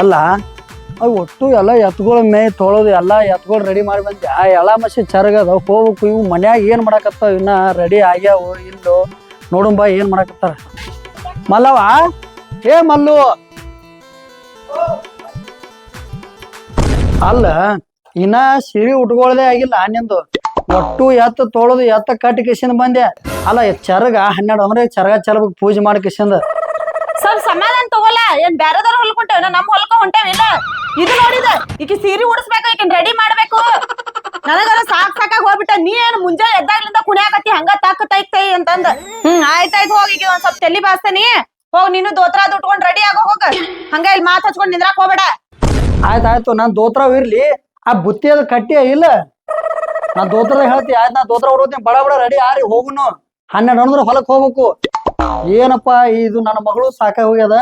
ಅಲ್ಲ ಒಟ್ಟು ಎಲ್ಲ ಎತ್ಗಳ ಮೇ ತೊಳೋದು ಎಲ್ಲ ಎತ್ಗಳು ರೆಡಿ ಮಾಡಿ ಬಂದೆ ಆ ಎಲ್ಲ ಮಸಿ ಚರಗದ ಹೋಗ್ಬೇಕು, ಇವು ಮನ್ಯಾಗ ಏನು ಮಾಡಕತ್ತಾವ, ಇನ್ನ ರೆಡಿ ಆಗ್ಯಾವು ಇಲ್ಲೋ? ನೋಡುಂಬ ಬಾ, ಏನು ಮಾಡಕತ್ತಾರ? ಮಲ್ಲವ ಏ ಮಲ್ಲು! ಅಲ್ಲ, ಇನ್ನ ಸಿರಿ ಉಟ್ಕೊಳ್ಳದೆ ಆಗಿಲ್ಲ ನಿಂದು. ಒಟ್ಟು ಎತ್ತ ತೊಳೆದು ಎತ್ತ ಕಟ್ಟಿ ಕಿಸಿಂದ ಬಂದೆ ಅಲ್ಲ ಚರಗ ಹನ್ನೆರಡು ಅಂದ್ರೆ ಚರಗ ಚರ್ಬೇಕು ಪೂಜೆ ಮಾಡಿ ಕಿಸಿಂದ ಏನ್ ಬ್ಯಾರದವ್ರ ಹೊಲ್ಕೊಂಟೇವ ನಮ್ ಹೊಲ್ಕ ಹೊಂಟೇವಿಲ್ಲ ಇದು ನೋಡಿದ ಈಕಿ ಸೀರೆ ಉಡಿಸ್ಬೇಕು, ಈಕಿನ್ ರೆಡಿ ಮಾಡ್ಬೇಕು. ನನಗರ ಸಾಕ್ ಸಾಕಾಗ್ ಹೋಗ್ಬಿಟ್ಟ. ನೀ ಏನ್ ಮುಂಜಾನೆ ಎದ್ದಾಗ್ಲಿಂದ ಕುಣಿಯಾಕತಿ ಹಂಗ ತೈಕ್ ತೈ ಅಂತಂದ. ಹ್ಮ್, ಆಯ್ತಾಯ್ತು ಹೋಗಿ ಒಂದ್ ಸ್ವಲ್ಪ ತಲಿ ಬಾಸ್ತೇನಿ ಹೋಗ್ ನೀನು ದೋತ್ರ ಉಟ್ಕೊಂಡ್ ರೆಡಿ ಆಗೋ ಹೋಗ. ಹಂಗ ಇಲ್ಲಿ ಮಾತ್ ಹಚ್ಕೊಂಡ್ ನಿಂದ್ರಾಕ್ ಹೋಗ್ಬೇಡ. ಆಯ್ತಾಯ್ತು, ನಾನ್ ದೋತ್ರ ಇರ್ಲಿ. ಆ ಬುತ್ತಿ ಕಟ್ಟಿ ಇಲ್ಲ. ನಾ ದೋತ್ರ ಹೇಳ್ತಿ, ಆಯ್ತು ನಾ ದೋತ್ರ ಹೊಡೋತೀನಿ ಬಡ ಬಡ ರೆಡಿ ಆರಿ ಹೋಗುನು. ಹನ್ನೆರಡು ಅಂದ್ರೆ ಹೊಲಕ್ ಹೋಗ್ಬೇಕು. ಏನಪ್ಪಾ, ಇದು ನನ್ನ ಮಗಳು ಸಾಕಾಗಿ ಹೋಗ್ಯದ.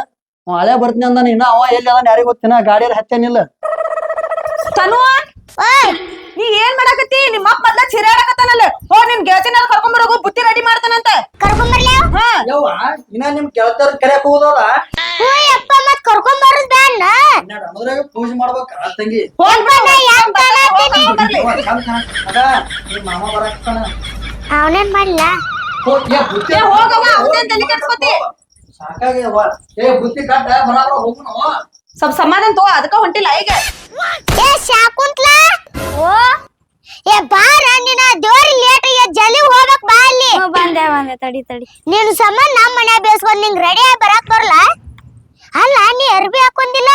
ಹಳೆ ಬರ್ತೀನಿ ಅಂದ ಇನ್ನ ಅವ ಎಲ್ಲಿ ಅದಾನ ಯಾರಿಗ ಗೊತ್ತಿನ? ಗಾಡಿಯಲ್ಲಿ ಹತ್ತೇನಿಲ್ಲ ತನು ನೀ ಏನ್ ಮಾಡಕತ್ತಿ? ನಿಮ್ಮ ಅಪ್ಪ ಮೊದ್ಲ ಚಿರಾಡಕತ್ತಾನಲ್ಲ. ಓ ನಿನ್ ಗೆಳತಿನ ಕರ್ಕೊಂಡ್ ಬರೋಗು ಬುತ್ತಿ ರೆಡಿ ಮಾಡ್ತಾನಂತ. ಕರ್ಕೊಂಡ್ ಹಾ. ಯವ್ವ ಇನ್ನ ನಿಮ್ ಕೆಳತರ ಕರೆಯಕ್ ಹೋಗೋದಲ್ಲ? ಹ್ಞೂ ಯಪ್ಪ ಮತ್ ಕರ್ಕೊಂಬರೋದ್ ಬ್ಯಾಡ ಹನ್ನೆರಡು ಅನ್ನೋದ್ರಾಗ ಪೂಜೆ ಮಾಡ್ಬೇಕ ತಂಗಿ. ಬರ್ಲಿ. ಅದ ನಿಮ್ ಮಾಮ ಅವನೇನ್ ಮಾಡ್ಲ? ಹೋಗವ್ವ, ಅವ್ನ್ದೇನ್ ತಲೆ ಕೆಡ್ಸ್ಕೊತಿ? ಸಾಕಾಗ್ಯವ ಏ ಬುತ್ತಿ ಕಟ್ಟ ಬರಾಬರ ಹೋಗುನು ಸ್ವಲ್ಪ ಸಮಾಧಾನ ತಗೋ ಅದಕ್ಕ ಹೊಂಟಿಲ್ಲ ಈಗ. ಏ ಶಾಕುಂತ್ಲ! ಓ ಏ ಬಾರ ನಿನ್ನ ದೇವ್ರಿ ಲೇಟ್ ಜಲ್ದಿ ಹೋಗ್ಬೇಕ್ ಬಾ ಅಲ್ಲಿ. ಬಂದೆ ಬಂದೆ ತಡಿ ತಡಿ. ನೀನು ಸಮ ನಮ್ಮ ಮನೆ ಬೇಸ್ಕೊಂಡ್ ನಿಂಗ್ ರೆಡಿ ಆಗಿ ಬರಾಕ್ ಬರಲ್ಲ ಅಲ್ಲ ನೀ ಅರ್ಬಿ ಹಾಕೊಂದಿಲ್ಲ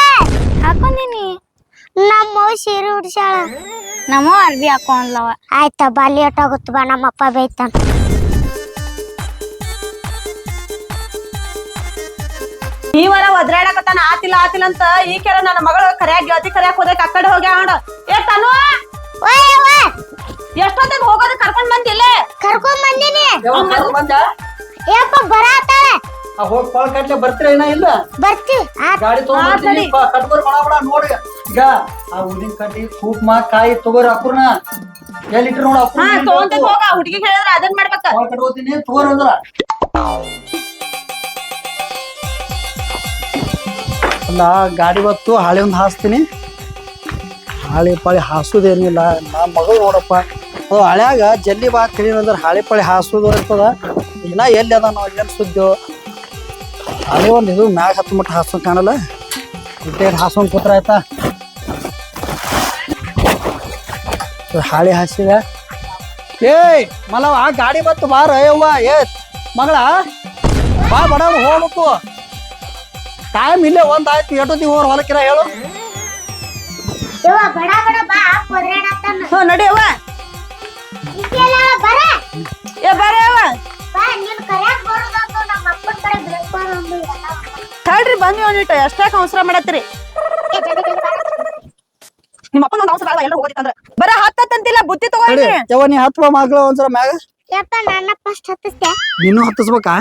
ಹಾಕೊಂಡಿನಿ. ನಮ್ಮ ಸೀರೆ ಉಡ್ಸಾಳ ನಮ್ಮ ಅರ್ಬಿ ಹಾಕೊಂಡ್ಲವ. ಆಯ್ತಾ ಬಾ ಲೇಟ್ ಆಗುತ್ತ ಬಾ ನಮ್ಮ ಅಪ್ಪ ಬೈತಾನ ನೀವರ ಒದ್ರಾಡಕತ್ತಾನ ಆತಿಲ್ಲ ಆತಿಲ್ಲ ಅಂತ ಈ ಕೆಲ ನನ್ನ ಮಗಳು ಕರೆಯಾಗಿ ಗೆಳತಿ ಕರ್ಯಾಕ್ ಹೋದಕ್ಕೆ ಆ ಕಡೆ ಹೋಗ್ಯಾಳ ನೋಡ. ಏ ತನು! ಎಷ್ಟೊತ್ತಿಗೆ ಹೋಗೋದು ಕರ್ಕೊಂಡ್ ಬಂದಿಲ್ಲ? ಕರ್ಕೊಂಡ್ ಬಂದಿನಿ? ಯಪ್ಪ ಬರಾತಾಳ ಆ ಹೋಗ್ ಕೊಳ ಕಟ್ಲೆ ಬರ್ತೀರ ಏನ ಇಲ್ಲ? ಬರ್ತಿ ಗಾಡಿ ತಗೊಂಡ್ಬರ್ತೀನಿ ಕಟ್ಕೋರ್ ಬಡ ಬಡ ನೋಡಿ. ಈಗ ಆ ಹುಡುಗಿನ ಕಟ್ಟಿ ಕೂಪ್ ಮಾ ಕಾಯಿ ತಗೋರಿ ಅಕ್ರನ ಎಲ್ಲಿ ಇಟ್ರು ನೋಡ ಹಾ ತಗೊಂತ ಹೋಗ ಹುಡುಗಿ ಹೇಳಿದ್ರ ಅದನ್ ಮಾಡ್ಬೇಕ. ಕೊಳ ಕಟ್ಕೋತೀನಿ ತಗೋರಿ ಅಂದ್ರ. ಅಲ್ಲ ಗಾಡಿ ಬತ್ತು ಹಾಳೆ ಒಂದು ಹಾಸ್ತೀನಿ. ಹಾಳೆ ಪಾಳಿ ಹಾಸೋದೇನಿಲ್ಲ. ನಾ ಮಗಳು ನೋಡಪ್ಪ. ಅದು ಹಳ್ಯಾಗ ಜಲ್ಲಿ ಬಾ ತಿಳಿನ ಅಂದ್ರೆ ಹಾಳೆ ಪಾಳಿ ಹಾಸೋದು ಇರ್ತದ ಇನ್ನ ಎಲ್ಲಿ ಅದ ನಾವು ಏನು ಸುದ್ದು? ಹಳೆ ಒಂದು ಇದು ಮ್ಯಾಗ ಹತ್ತು ಮಟ್ಟ ಹಾಸೋ ಕಾಣಲ್ಲ. ಗುಟ್ಟೆ ಹಾಸೊಂಡ್ ಕೂತ್ರ ಆಯ್ತಾ? ಹಾಳೆ ಹಾಳಿ ಹಾಸಿದ. ಏಯ್, ಮಲವ ಗಾಡಿ ಬತ್ತು ಬಾರ, ಯವ್ವ ಏ ಮಗಳ. ಬಾ ಬಡ ಹೋಗ್ಬೇಕು ಟೈಮ್ ಇಲ್ಲೇ ಒಂದ್ ಆಯ್ತು ಎಷ್ಟೊತ್ತಿಗೆ ಹೋರ್ ಹೊಲಕ್ಕಿರ ಹೇಳು. ಯವ್ವ ಬಡ ಬಡ ಬಾ ಹ್ಞೂ ನಡಿಯವ್ವ ಇಕ್ಕೆಲ್ಲ ಬರ. ಏ ಬರೇ ಅವ್ವ ಬಾ ನೀನ್ ಕರ್ಯಾಕ್ ಬರೋದಂತ ನಮ್ಮ ಅಪ್ಪನ ಕಡೆ ಬೇಡ್ಕೊಂಡು ತಡ್ರಿ ಬಂದ್ವಿ ಒಂದಿಟ್ಟು ಎಷ್ಟಾಕ ಅವಸರ ಮಾಡತ್ತೀರಿ? ನಿಮ್ಮ ಅಪ್ಪನ ಒಂದು ಅವಸರ ಅಲ್ಲ ಎಲ್ಲ ಹೋಗೋದಿತ್ತಂದ್ರ. ಬರ ಹತ್ತಂತಿಲ್ಲ ಬುತ್ತಿ ಯವ್ವ ನೀ ಹತ್ತು ಮಗಳು ಒಂದ್ಸಲ ಮ್ಯಾಗ. ಯಪ್ಪ ನನ್ನ ಫಸ್ಟ್ ಹತ್ತಿಸ್ತೆ ನೀನು ಹತ್ತಿಸ್ಬೇಕಾ?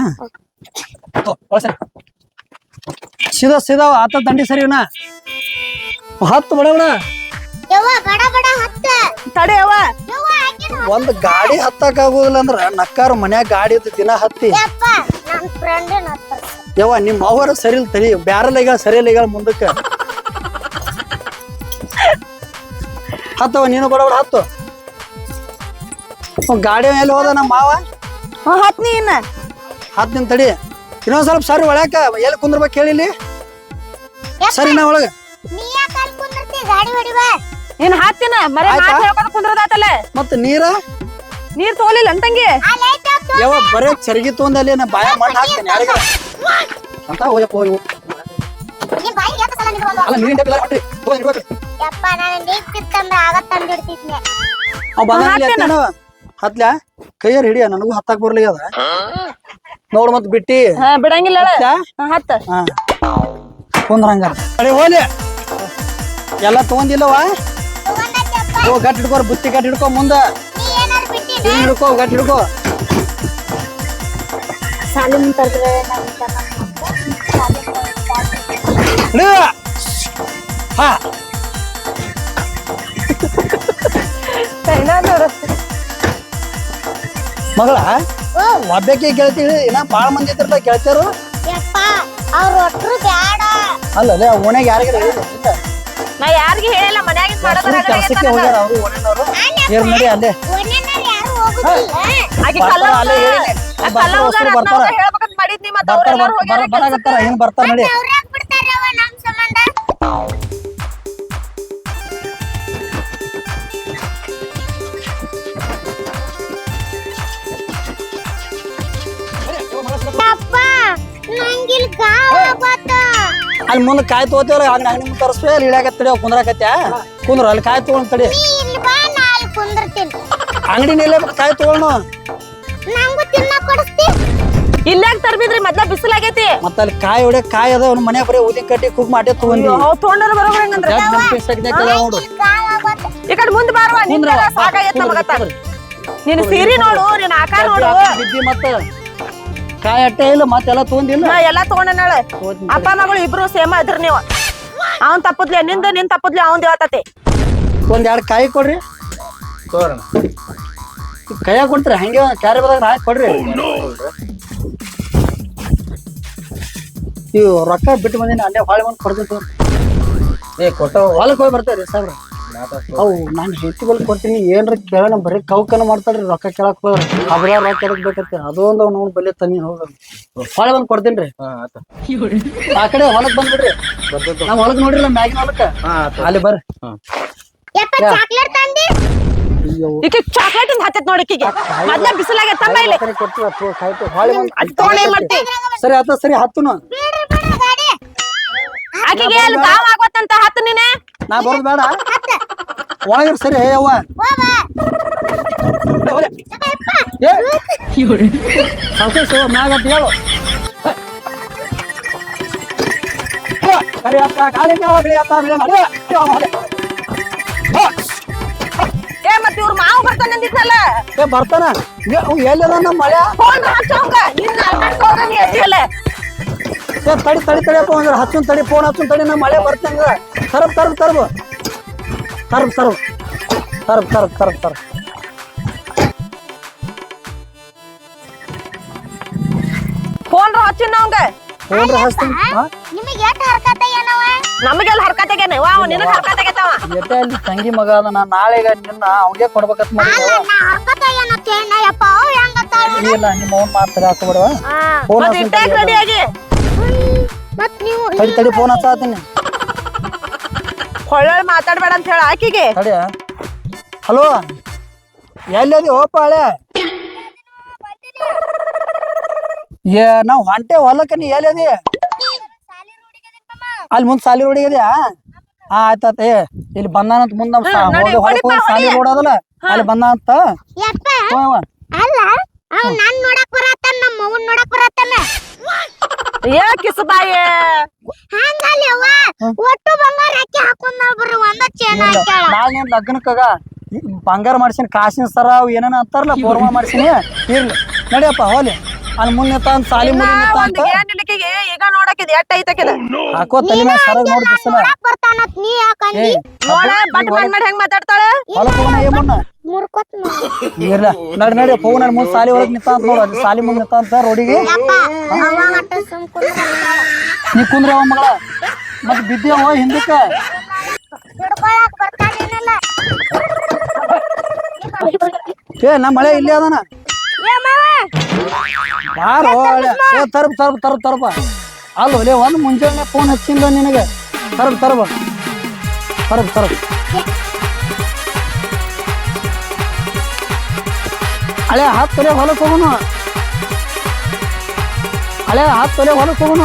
ಸೀದಾ ಸೀದಾ ಆತ ದಂಡಿ ಸರಿ ಇವನ. ಹತ್ತು ಬಡ ಬಡ. ಯವ್ವ ಬಡ ಬಡ ಹತ್ತ. ತಡಿ ಅವ್ವ ಯವ್ವ ಆಕಿನ ಒಂದ್ ಗಾಡಿ ಹತ್ತಕ್ ಆಗುದಿಲ್ಲ ಅಂದ್ರ ನಕ್ಕಾರ ಮನ್ಯಾಗ ಗಾಡಿ ಇದ್ದು ದಿನ ಹತ್ತಿ. ಯವ್ವ ನಿಮ್ಮ ಅವ್ವರ ಸರಿ ತಲಿ ತಡಿ ಬ್ಯಾರಲ್ ಈಗ ಸರಿ ಇಲ್ಲ ಈಗ ಮುಂದಕ್ಕೆ. ಹತ್ತವ ನೀನು ಬಡ ಬಡ ಹತ್ತು. ಗಾಡಿ ಎಲ್ಲಿ ಹೋದ ನಮ್ಮ ಮಾವ? ಹತ್ನಿ ಇನ್ನ ಹತ್ತು ನಿನ್ ತಡಿ. ಇನ್ನೊಂದ್ ಸ್ವಲ್ಪ ಸರಿ ಒಳಕ ಎಲ್ಲಿ ಕುಂದ್ರಬೇಕು ಹೇಳಿಲಿ ಸರಿ ನಾ ಒಳಗ? ನೀ ಯಾಕ ಅಲ್ಲಿ ಕುಂದಿರ್ತಿ? ಗಾಡಿ ಹೊಡಿ ಬಾ. ಇನ್ ಹತ್ತಿನ ಮರೆ ಆಯ್ತಾ? ಮಾತು ಹೇಳ್ಕೊತ ಕುಂದ್ರದಾತಲ್ಲ. ಮತ್ತ ನೀರ? ನೀರ್ ತೋಲಿಲ್ಲ ಅಂತಂಗಿ. ಯಾವ ಬರೇ ಚರಗಿ ಅಲ್ಲಿ ನಾ ಬಾಯ ಮಣ್ಣು ಹಾಕ್ತೇನೆ ಯಾರಿಗ? ಅಂತ ಹೋಗಪ್ಪ ಹೋಗಿ ನೀ ಬಾಯಿಗೆ ಯಾಕೆ ಸಲ ನಿಂತ್ಕೊಂಡ್ ಬಾ? ಅಲ್ಲ ನೀರಿನ ಟೇಬಲ್ ಹೊಟ್ರಿ ಹೋಯ್ ಇರ್ಬೇಕು ಯಪ್ಪ ನಾನು ನೀರ್ ಕಿತ್ತಂದ್ರೆ ಆಗ ತಂದಿಡ್ತಿದ್ನೆ. ಅವ್ ಬಂದ ಹತ್ಲ್ಯಾ ಕೈಯಾರ ಹಿಡಿಯ ನನಗೂ ಹತ್ತಾಕ್ ಬರ್ಲಿ ಅದ. ನೋಡ್ ಮತ್ ಬಿಟ್ಟಿ. ಹಾ ಬಿಡಂಗಿಲ್ಲ ಹೇಳ. ಹತ್ತ್ಯಾ? ಹಾ, ಹತ್ತ. ಹಾ. ಕುಂದ್ರ ಹಂಗಾರ ಅಡಿ ಹೋಲಿ. ಎಲ್ಲ ತಗೊಂಡಿಲ್ಲವಾ ಓ ಗಟ್ಟಿ ಹಿಡ್ಕೋ ಬುತ್ತಿ ಗಟ್ಟಿ ಹಿಡ್ಕೊ ಮುಂದ. ಹಿಂಗ್ ಹಿಡ್ಕೋ ಗಟ್ಟಿ ಹಿಡ್ಕೋ. ಸಾಲಿನ ತರ್ದ್ರೆ ಹಿಡಿ ಹಾ. ಮಗಳ? ಒಬ್ಬಕಿ ಗೆಳತಿಳಿ ಇನ್ನ ಬಾಳ ಮಂದಿ ಇದ್ರ ಗೆಳತಿಯರು ಯಪ್ಪ ಅವ್ರ ಬ್ಯಾಡ. ಅಲ್ಲ ಯಾರಿಗಾರ ಯಾರಿಗೆ ಹೋಗ್ಯಾರ ಅವರು ಬರ್ತಾರ ಬರ್ತಾರ ಏನ್ ಬರ್ತಾರ. ನೋಡಿ. ಅಲ್ಲಿ ಮುಂದೆ ಕಾಯಿ ತಗೋತೀವಲ್ಲ ಹಂಗ ಹಂಗ ನಿಮ್ಗೆ ತರಿಸ್ಬೇ ಅಲ್ಲಿ ಇಳಿಯಾಕತ್ತಡಿ ತಡಿ ಕುಂದ್ರಾಕತ್ಯ? ಕುಂದ್ರ ಅಲ್ಲಿ ಕಾಯಿ ತಗೊಂಡ್ ತಡಿ ಅಂಗಡಿ ಇಲ್ಲಿ ಬಾ ನಾ ಕುಂದಿರ್ತೀನಿ. ಅಂಗಡಿನಲ್ಲೇ ಕಾಯಿ ತಗೊಳ್ಳೋ ನಂಗೂ ತಿನ್ನ ಕೊಡಿಸ್ತಿ. ಇಲ್ಲಾಗ ತರ್ಬಿದ್ರಿ? ಮೊದ್ಲ ಬಿಸಿಲಾಗೈತಿ ಮತ್ತ ಅಲ್ಲಿ ಕಾಯಿ ಹೊಡೆ ಕಾಯಿ ಅದ ಅವ್ನ ಮನೆ ಬರೀ ಊದಿನ ಕಟ್ಟಿ ಕುಕ್ ಮಾಡಿ ತಗೊಂಡಿ. ತೊಗೊಂಡಾರ ಬರೋಬ್ರ ಹೆಂಗಂದ್ರ ನೋಡು. ಈ ಕಡೆ ಮುಂದ್ ಬಾರವಾ ನಿಂದ್ರ ಸಾಕಾಗೈತ ನಮಗತ್ತ ನಿನ್ ಸೀರಿ ನೋಡು ನಿನ್ ಆಕಾರ ನೋಡು. ಬಿದ್ದಿ ಮತ್ತ. ಕಾಯಿ ಅಟ್ಟೆ ಇಲ್ಲ ಮತ್ತೆಲ್ಲ ತಗೊಂಡಿಲ್ಲ? ನಾ ಎಲ್ಲಾ ತಗೊಂಡನಾಳ ಅಪ್ಪ ಮಗಳು ಇಬ್ರು ಸೇಮ ಅದ್ರ ನೀವು. ಅವನ್ ತಪ್ಪದ್ಲೆ ನಿಂದ ನಿನ್ ತಪ್ಪದ್ಲೆ ಅವನ್ ದೇವತತೆ ಒಂದ್ ಎರಡು ಕಾಯಿ ಕೊಡ್ರಿ. ತೋರಣ. ಕೈಯಾಗ ಕೊಡ್ತೀರಿ? ಹಂಗೆ ಕ್ಯಾರಿ ಬದಾಗ ಹಾಕಿ ಕೊಡ್ರಿ. ಇವು ರೊಕ್ಕ ಬಿಟ್ಟು ಬಂದಿನ ಅಲ್ಲೇ ಹೊಳೆ ಬಂದು ಕೊಡ್ತೀನಿ ಏ ಕೊಟ್ಟ ಹೊಲಕ್ಕೆ ಹೋಗಿ ಬರ್ತೇವ್ರಿ ಸಾಬ್ರ ಅವು ನಾನು ಹೆಂಡತಿಗಳು ಕೊಡ್ತೀನಿ ಏನ್ರ ಕೇಳೋಣ ಬರೀ ಕೌಕನ ಮಾಡ್ತಾಳ್ರಿ ರೊಕ್ಕ ಕೇಳಕ್ ಅದ್ರ ರೊಕ್ಕ ಬೇಕೇತಿ ಅದೊಂದು ಅದು ಒಂದು ಅವ್ನು ತನಿ ಹೋಗಿ ಹೊಳೆ ಬಂದು ಕೊಡ್ತೀನಿ ಆ ಕಡೆ ಹೊಲಕ್ ಬಂದ್ಬಿಡ್ರಿ. ನಾವು ಹೊಲಕ್ ನೋಡ್ರಿ ನಮ್ಮ ಮ್ಯಾಗಿನ ಹೊಲಕ್ ಅಲ್ಲಿ ಬರ್ರಿ. ಚಾಕ್ಲೇಟ್ ನೋಡಿ ಇಲ್ಲಿ. ಸರಿ ಆತ ಸರಿ ಹತ್ತುನು. ಅಲ್ಲಿ ಹತ್ತು ನೀನೆ? ನಾ ಬರೋದ್ ಬೇಡ. ಒಳಗಿರ್ ಸರಿ ಹೇ ಅವ್ವ ಸಾವಕಾಶ ಮ್ಯಾಗ ಅಂತ ಹೇಳು ಏ ಮತ್ತೆ ಇವ್ರ ಮಾವು ಬರ್ತಾನೆ ಅಂದಿದ್ನಲ್ಲ ಏ ಬರ್ತಾನ ಎಲ್ಲದ ನಮ್ಮ ಮಳೆ ಫೋನ್ ಹಚ್ಚೋಂಗ ನಿನ್ನ ಅಡ್ಡಾಡ್ಕೋಗಂಗೆ ಎತ್ತಿಯಲ್ಲ ಏ ತಡಿ ತಡಿ ತಡಿಯಪ್ಪ ಅಂದ್ರೆ ಹಚ್ಚುನ್ ತಡಿ ಫೋನ್ ಹಚ್ಚುನ್ ತಡಿ ನಮ್ಮ ಮಳೆ ಬರ್ತಂಗ ತರಬ್ ತರಬ್ ತರಬು ತರಬ್ ತರಬ್ ತರಬ್ ತರಬ್ ತರಬ್ ತರಬ್ ಫೋನ್ ಹಚ್ಚಿನ ಅವಂಗ ಫೋನ್ ಹಚ್ತೀನಿ. ಹಾ ನಿಮಗೆ ಎಷ್ಟು ಹರ್ಕತ ಏನವ? ನಮಗೆಲ್ಲ ಹರ್ಕತೆಗೇನೆ ವಾ ಅವ ನಿನಗ ಹರ್ಕತೆಗೈತವ ಎಟ್ಟೆ ಅಲ್ಲಿ ತಂಗಿ ಮಗ ಅದ ನಾ ನಾಳೆಗ ನಿನ್ನ ಅವ್ಗೆ ಕೊಡ್ಬೇಕಂತ ಮಾಡಿದ್ದೆ ಹರ್ಕತ ಏನಂತ ಇಲ್ಲ ನಿಮ್ಮ ಅವ್ನ ಮಾತ್ರ ಹಾಕೋಬೇಡವ. ಫೋನ್ ಮತ್ ಇಟ್ಟಾಕ್ ರೆಡಿ ಆಗಿ. ಮತ್ ನೀವು ತಡಿ ತಡಿ ಫೋನ್ ಹಚ್ಚಾತೀನಿ ಹೊಳ್ಳೊಳ್ ಮಾತಾಡ್ಬೇಡ ಅಂತ ಹೇಳ ಆಕಿಗೆ. ತಡಿ ಹಲೋ ಎಲ್ಲದಿ? ಓಪ ಹಳೆ. ಏ ನಾವು ಹೊಂಟೆ ಹೊಲಕ್ಕೆ ನೀ ಎಲ್ಲದಿ? ಅಲ್ಲಿ ಮುಂದ್ ಸಾಲಿ ರೋಡಿಗೆ ಇದೆಯಾ? ಹಾ ಆಯ್ತಾತ ಏ ಇಲ್ಲಿ ಬಂದಾನಂತ ಮುಂದ್ ಸಾ- ಹೋಗಿ ಹೋಗಿ ಸಾಲಿ. ರೋಡ್ ಅದಲ್ಲ ಅಲ್ಲಿ ಬಂದಾನಂತ. ಯಪ್ಪ. ಅಲ್ಲ ಅವ್ ನನ್ ನೋಡಕ್ ಬರತ್ತ ನಮ್ಮ ಅವ್ವನ್ ನೋಡಕ್ ಬರತ್ತಾನ. ಏ ಕಿಸಬಾಯಿ ಹಂಗಲ್ಲವ ಒಟ್ಟು ಬಂಗಾರ ಹಾಕಿ ಹಾಕೊಂಡ್ ಬರ್ರಿ ಒಂದ ಚೇನ ಹಾಕ್ಯಾಳ. ನಾಳೆ ನಿನ್ ಲಗ್ನಕ್ಕಾಗ ಬಂಗಾರ ಮಾಡ್ಸಿನ ಕಾಸಿನ ಸರ ಅವು ಏನೇನ ಅಂತಾರಲ್ಲ ಪೂರ್ವ ಮಾಡ್ಸಿನಿ. ಇರ್ಲಿ. ನಡಿಯಪ್ಪ ಹೋಲಿ. ಅಲ್ಲಿ ಮುಂದೆ ನಿಂತ ಅಂತ ಸಾಲಿ ಮುಂದೆ ನಿಂತ ಒಂದ್ ಅಂತ ಈಗ ನೋಡಕಿದ್ ಎಟ್ಟ ಐತಕಿದ ಹಾಕೋ ತಲೆ ಮೇಲೆ ಸರ ನೋಡಿ ನೋಡಕ್ ನೀ ಯಾಕಂದಿ? ನೋಡ ಬಟ್ ಬಂದ್ ಮಾಡಿ ಹೆಂಗ್ ಮಾತಾಡ್ತಾಳೆ? ಹೊಲಕ್ ಹೋಗೋಣ ಏ ಮುನ್ನ. ಮುರ್ಕೊತ್ ಇರ್ಲ ನಡಿ ನಡಿ ಫೋನ್ ಮುಂದ್ ಸಾಲಿ ಒಳಗ್ ನಿಂತ ಅಂತ ನೋಡು ಸಾಲಿ ಮುಂದ್ ನಿಂತ ಅಂತ ರೋಡಿಗೆ. ನೀ ಕುಂದ್ರೆ ಅವ ಮಗಳ. ಮತ್ ಬಿದ್ದೇವ ಹಿಂದಕ್ಕ. ಹಿಡ್ಕೊಳಕ್ ಬರ್ತಾನೇನಲ್ಲ ಏ ನಮ್ಮ ಮಳೆ ಇಲ್ಲೇ ಅದಾನ. ಬಾರೋ ತರ್ಬ ತರ್ಬ ತರಬ್ ತರಬ್ ತರಬ ಅಲ್ಲ ಒಲೆ ಒಂದ್ ಮುಂಜಾನೆ ಫೋನ್ ಹಚ್ಚಿಲ್ಲ ನಿನಗೆ. ತರ್ಬ ತರ್ಬ ತರ್ಬ ತರಬ್ ಹಳೆ ಹತ್ತು ತೊಲೆ ಹೊಲಕ್ಕೆ ಹೋಗೋಣ ಹಳೆ ಹತ್ತು ತೊಲೆ ಹೊಲಕ್ಕೆ ಹೋಗೋಣ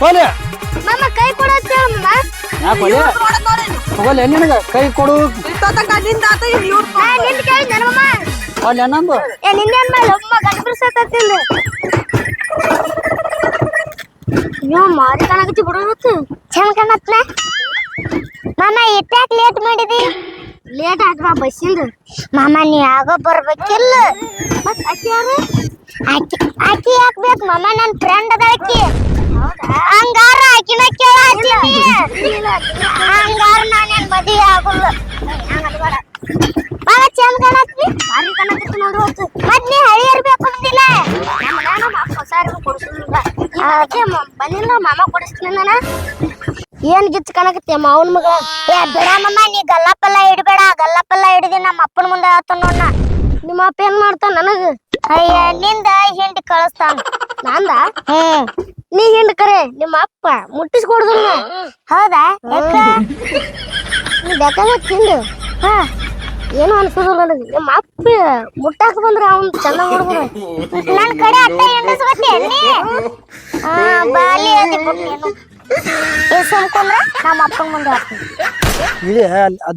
ಹೋಲೆ ಕೈ ಕೊಡು ಅಂತ ಹೇಳು ಮಮ್ಮ ಯಾಕೆ ಹೋಲೆ ಹೋಲೆ ನಿನಗ ಕೈ ಕೊಡು. ಇಷ್ಟೊತ್ತಂಕ ನಿಂದ ಆತ ಇವ್ರ ನಾ ನಿಂದ ಕೇಳಿ ನನ್ನ ಮಮ್ಮ ಹೋಲೆ ಏ ನಿನ್ನೇನ್ ಮೇಲೆ ಒಮ್ಮ ಗಂಡ ಯೋ ಮಾರಿ ಕಾಣಕತ್ತಿ ಬಿಡೋದು ಚಂದ ಕಾಣತ್ನ ಮಾಮ ಲೇಟ್ ಮಾಡಿದಿ? ಲೇಟ್ ಆದ್ವಾ ಬಸ್ಸಿಂದ? ಮಾಮ, ನೀ ಆಗ ಬರ್ಬೇಕಿಲ್ಲ. ಮತ್ ಆಕಿ ಯಾರು? ಆಕಿ ಆಕಿ ಯಾಕ್ ಬೇಕು? ಮಾಮ, ನನ್ ಫ್ರೆಂಡ್ ಅದ ಅಕ್ಕಿ ಹಂಗಾರ ಆಕಿನ ಕೇಳಾತೀನಿ ಹಂಗಾರ ನಾನೇನ್ ಮದುವೆ ಆಗುಲ್ಲ. ಮಾಮ ಚಂದ ಕಾಣತ್ತಿ. ಮಾರಿ ಕಾಣಕತ್ತಿ ನೋಡು ಹೊತ್ತು ಮತ್ ನೀ ಹಳಿ ಇರ್ಬೇಕು ಅಂದಿಲ್ಲ. ನಮ್ಮ ಮನ್ಯಾಗ ನಮ್ಮ ಅಪ್ಪ ಹೊಸ ಅರ್ಬಿ ಕೊಡಿಸ್ಲಿಲ್ಲ ಅದೇ ಮ- ಬಂದಿಲ್ಲ ಮಾಮ ಕೊಡಿಸ್ತೀನಿ ನಾನು. ಏನ್ ಗಿಚ್ಚ ಕಾಣಕತ್ತಿ ಮಾವನ ಮಗಳ ಏ ಬಿಡ ಮಮ್ಮ ನೀ ಗಲ್ಲಪ್ಪಲ್ಲ ಇಡಬೇಡ ಗಲ್ಲಪ್ಪಲ್ಲ ಹಿಡಿದಿ ನಮ್ಮ ಅಪ್ಪನ ಮುಂದೆ ಹೇಳ್ತಾನ ನೋಡ್ನ ನಿಮ್ಮ ಅಪ್ಪ ಏನ್ ಮಾಡ್ತಾನ ನನಗ? ಅಯ್ಯ ನಿಂದ ಹಿಂಡಿ ಕಳಿಸ್ತಾನ. ನಂದ? ನೀ ಹಿಂಡ್ ಕರೆ ನಿಮ್ಮ ಅಪ್ಪ ಮುಟ್ಟಿಸ್ಕೊಡ್ದಲ್ಲ ಹೌದಾ? ಯಾಕ? ನೀ ಬೇಕಾದ ತಿಂದು ಹಾ. ಏನು ಅನ್ಸೋದಿಲ್ಲ ನನಗೆ. ನಿಮ್ಮ ಅಪ್ಪ ಮುಟ್ಟಾಕ ಬಂದ್ರ ಅವ್ನ್ ಚೆನ್ನಾಗ್ ನೋಡ್ಬೋದು. ನನ್ ಕಡೆ ಅತ್ತ ಆ ಬಾಲಿ ಅದಿ ನಮ್ಮ ಅಪ್ಪನ ಮುಂದೆ ಹಾಕ್ತೀನಿ ಇಳಿ ಆ